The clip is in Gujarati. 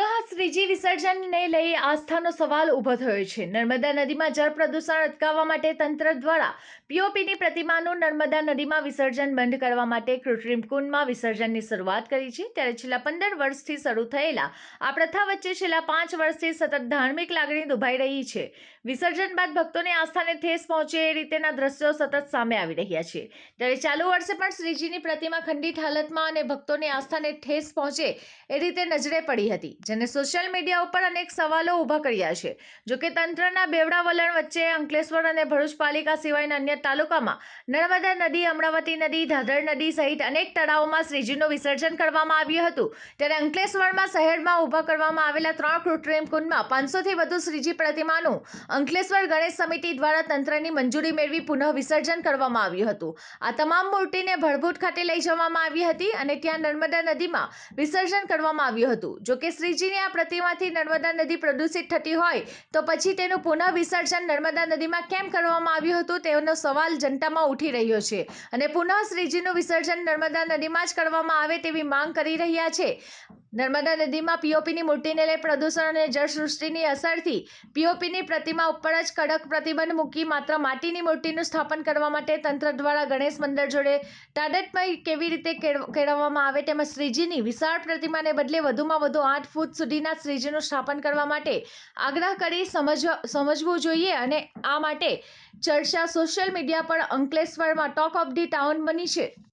una શ્રીજી વિસર્જનને લઈ આસ્થાનો સવાલ ઊભો થયો છે. નર્મદા નદીમાં જળ પ્રદૂષણ અટકાવવા માટે તંત્ર દ્વારા પીઓપીની પ્રતિમાનું નર્મદા નદીમાં વિસર્જન બંધ કરવા માટે કૃત્રિમ કુંડમાં વિસર્જનની શરૂઆત કરી છે. ત્યારે છેલ્લા પંદર વર્ષથી શરૂ થયેલા આ પ્રથા વચ્ચે છેલ્લા પાંચ વર્ષથી સતત ધાર્મિક લાગણી દુભાઈ રહી છે. વિસર્જન બાદ ભક્તોની આસ્થાને ઠેસ પહોંચે એ રીતેના દ્રશ્યો સતત સામે આવી રહ્યા છે. ત્યારે ચાલુ વર્ષે પણ શ્રીજીની પ્રતિમા ખંડિત હાલતમાં અને ભક્તોની આસ્થાને ઠેસ પહોંચે એ રીતે નજરે પડી હતી. જેને સોશિયલ મીડિયા ઉપર અનેક સવાલો ઊભા કર્યા છે. જોકે તંત્રના બેવડા વલણ વચ્ચે અંકલેશ્વર અને ભરૂચ પાલિકા સિવાયના અન્ય તાલુકામાં નર્મદા નદી, અમરાવતી નદી, ધાધર નદી સહિત અનેક તળાવોમાં શ્રીજીનું વિસર્જન કરવામાં આવ્યું હતું. ત્યારે અંકલેશ્વરમાં શહેરમાં ઊભા કરવામાં આવેલા ત્રણ કૃત્રિમ કુંડમાં પાંચસોથી વધુ શ્રીજી પ્રતિમાનું અંકલેશ્વર ગણેશ સમિતિ દ્વારા તંત્રની મંજૂરી મેળવી પુનઃ વિસર્જન કરવામાં આવ્યું હતું. આ તમામ મૂર્તિને ભળભૂટ ખાતે લઈ જવામાં આવી હતી અને ત્યાં નર્મદા નદીમાં વિસર્જન કરવામાં આવ્યું હતું. જોકે શ્રીજીની આ પ્રતિમાથી નર્મદા નદી પ્રદૂષિત થતી હોય, તો પછી તેનું પુનઃ વિસર્જન નર્મદા નદીમાં કેમ કરવામાં આવ્યું હતું, તેનો સવાલ જનતામાં ઉઠી રહ્યો છે. અને પુનઃ શ્રીજીનું વિસર્જન નર્મદા નદીમાં જ કરવામાં આવે તેવી માંગ કરી રહ્યા છે. નર્મદા નદીમાં પીઓપીની મૂર્તિને લઈ પ્રદૂષણ અને જળસૃષ્ટિની અસરથી પીઓપીની પ્રતિમા ઉપર જ કડક પ્રતિબંધ મૂકી માત્ર માટીની મૂર્તિનું સ્થાપન કરવા માટે તંત્ર દ્વારા ગણેશ મંદિર જોડે તાડતમય કેવી રીતે કેળ- કેળવવામાં આવે તેમજ શ્રીજીની વિશાળ પ્રતિમાને બદલે વધુમાં વધુ આઠ ફૂટ સુધીના શ્રીજીનું સ્થાપન કરવા માટે આગ્રહ કરી સમજવું જોઈએ અને આ માટે ચર્ચા સોશિયલ મીડિયા પર અંકલેશ્વરમાં ટોક ઓફ ધી ટાઉન બની છે.